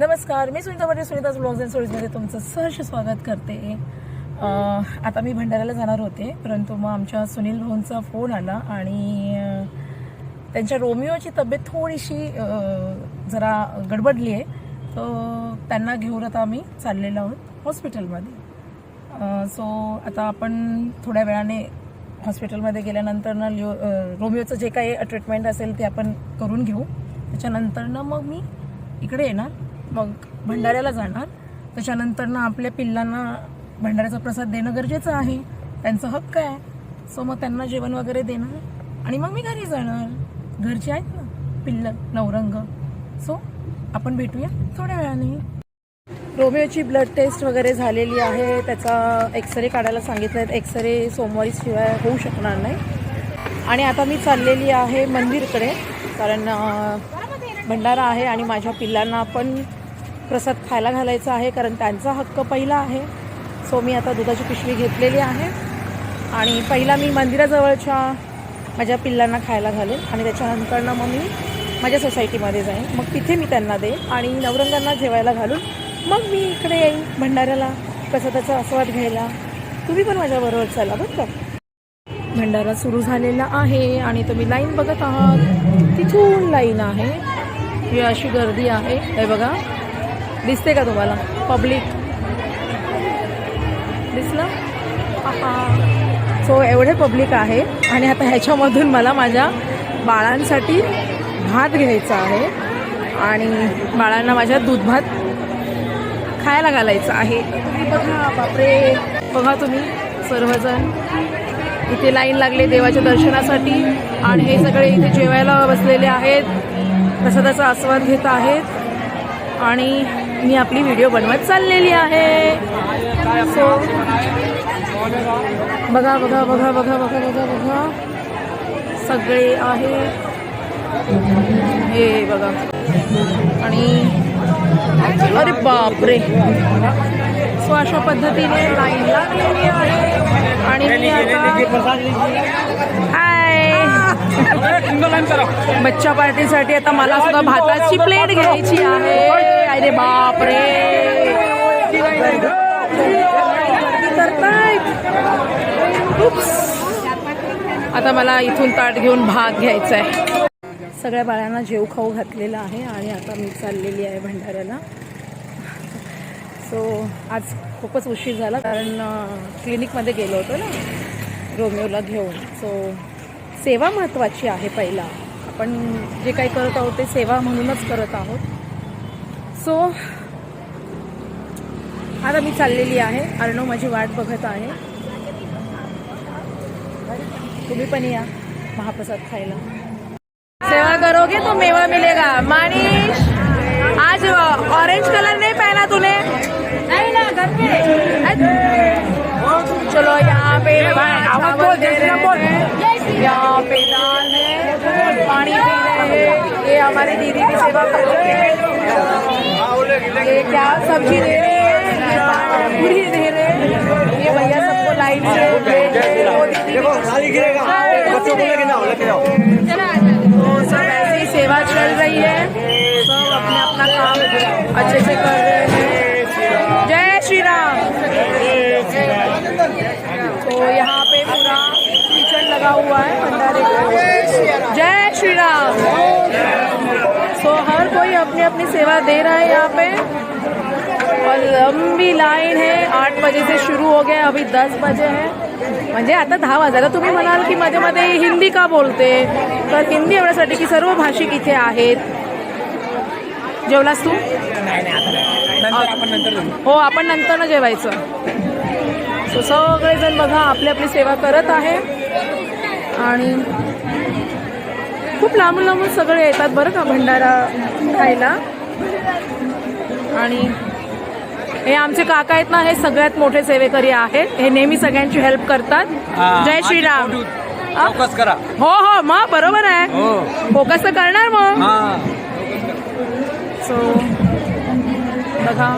नमस्कार मी Sunita Patil Sunita's blogs and स्टोरीजमध्ये तुमचं सहर्ष स्वागत करते. आता मी भंडाऱ्याला जाणार होते परंतु मग आमच्या सुनील भाऊंचा फोन आला आणि त्यांच्या रोमिओची तब्येत थोडीशी जरा गडबडली आहे. तर त्यांना घेऊन आता आम्ही चाललेलो आहोत हॉस्पिटलमध्ये सो आता आपण थोड्या वेळाने हॉस्पिटलमध्ये गेल्यानंतर ना लिओ रोमिओचं जे काही ट्रीटमेंट असेल ते आपण करून घेऊ. त्याच्यानंतर ना मग मी इकडे येणार. मग भंडाऱ्याला जाणार. त्याच्यानंतर ना आपल्या पिल्लांना भंडाऱ्याचा प्रसाद देणं गरजेचं आहे. त्यांचा हक्क आहे. सो मग त्यांना जेवण वगैरे देणार आणि मग मी घरी जाणार. घरचे आहेत ना पिल्लं नवरंग. सो आपण भेटूया थोड्या वेळाने. रोमिओची ब्लड टेस्ट वगैरे झालेली आहे. त्याचा एक्सरे काढायला सांगितलं आहे एक्सरे सोमवारी शिवाय होऊ शकणार नाही. आणि आता मी चाललेली आहे मंदिरकडे. कारण भंडारा आहे आणि माझ्या पिल्लांना पण प्रसाद खायला घालायचा आहे कारण त्यांचा हक्क पहिला आहे. सो मी आता दुधाची पिशवी घेतलेली आहे. आणि पहिला मी मंदिराजवळच्या माझ्या पिल्लांना खायला घालेन आणि त्याच्यानंतरनं मग मी माझ्या सोसायटीमध्ये जाईन. मग तिथे मी त्यांना देईन आणि नवरंगांना जेवायला घालून मग मी इकडे येईन भंडाऱ्याला प्रसादाचा आस्वाद घ्यायला. तुम्ही पण माझ्याबरोबर चला बरं का? भंडारा सुरू झालेला आहे आणि तुम्ही लाईन बघत आहात. तिथून लाईन आहे. ही अशी गर्दी आहे. हे बघा. दिसते का तुम्हाला? पब्लिक दिसलं? सो एवढे पब्लिक आहे. आणि आता ह्याच्यामधून मला माझ्या बाळांसाठी भात घ्यायचा आहे. आणि बाळांना माझ्या दूध भात खायला घालायचं आहे. बघा बापरे. बघा तुम्ही सर्वजण. इथे लाईन लागले देवाच्या दर्शनासाठी. आणि हे सगळे इथे जेवायला बसलेले आहेत. प्रसादाचा आस्वाद घेत आहेत. आणि मी आपली व्हिडिओ बनवत चाललेली आहे. सो बघा बघा बघा बघा बघा बघा बघा. सगळे आहे हे बघा. आणि अरे बापरे. सो अशा पद्धतीने लाईन लागलेली आहे. आणि मी आता हाय बच्चा पार्टीसाठी आता मला सुद्धा भाताची प्लेट घ्यायची आहे. अरे बापरे. आता मला इथून ताट घेऊन भात घ्यायचा आहे सगळ्या बाळांना जेव खाऊ घातलेला आहे आणि आता मी चाललेली आहे भंडाऱ्याला. सो आज खूपच उशीर झाला कारण क्लिनिकमध्ये गेलो होतो ना रोमिओला घेऊन. सो सेवा महत्त्वाची आहे पहिला. आपण जे काही करत आहोत ते सेवा म्हणूनच करत आहोत. सो आता मी चाललेली आहे. अर्णव माझी वाट बघत आहे. तुम्ही पण या. महाप्रसाद खायला. सेवा करोगे तो मेवा मिलेगा. मानिश आज ऑरेंज कलर नहीं पहना तूने? नहीं ना घर चलो यहाँ पे हमारी दीदी की सेवा कर रहे हैं। ये क्या सब्ज़ी दे रहे हैं? पूरी दे रहे हैं। ये भैया सबको लाइन से तो सब ऐसी सेवा चल रही है। सब अपने अपना काम अच्छे से कर रहे हैं। जय श्री राम। तो यहाँ पे पूरा किचन लगा हुआ है भंडारे का। जय श्री राम तो हर कोई अपनी अपनी सेवा दे रहा है यहाँ पे। और लंबी लाईन है आठ बजे से शुरू हो गया अभी दस बजे है। म्हणजे आता दहा वाजायला तुम्ही म्हणाल की मध्ये मध्ये हिंदी का बोलते? तर हिंदी एवढ्यासाठी की सर्व भाषिक इथे आहेत. जेवलास तू? हो आपण नंतर ना जेवायचं. सो सगळेजण बघा आपली आपली सेवा करत आहे. आणि खूप लांबून लांबून सगळे येतात बरं का भंडारा खायला. आणि हे आमचे काका आहेत ना हे सगळ्यात मोठे सेवेकरी आहेत. हे नेहमी सगळ्यांची हेल्प करतात. जय श्रीराम? फोकस करा. हो हो मग बरोबर आहे. हो. फोकस तर करणार मग. हा. सो बघा.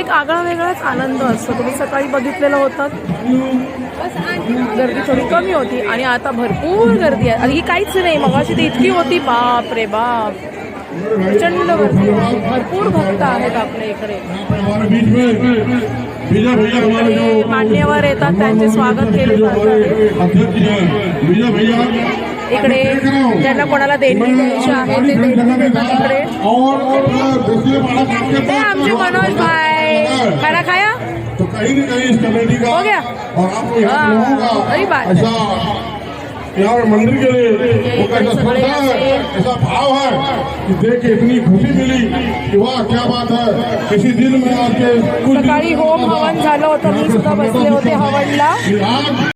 एक आगळा वेगळाच आनंद असतो. तुम्ही सकाळी बघितलेलं होतं. गर्दी थोडी कमी होती आणि आता भरपूर गर्दी आहे. ही काहीच नाही मग अशी ती इतकी होती. बाप रे बाप. प्रचंड गर्दी भरपूर भक्त आहेत आपल्या इकडे. ते मान्यवर येतात त्यांचे स्वागत केले इकडे ज्यांना कोणाला देणगी द्यायची आहे ते देणगी देतात इकडे. हे आमचे मनोज भाई खाना खाया? तो कहीं न कहीं इस कमेटी का हो गया? और आपको यहाँ हाँ, लोगों सही का बात। ऐसा यहाँ मंदिर के लिए वो कैसा श्रद्धा है। ऐसा भाव है कि देख के इतनी खुशी मिली कि वाह क्या बात है। किसी दिन में आज के कुछ सकाळी होम हवन झालं होतं मी सुद्धा बसले होते हवनला।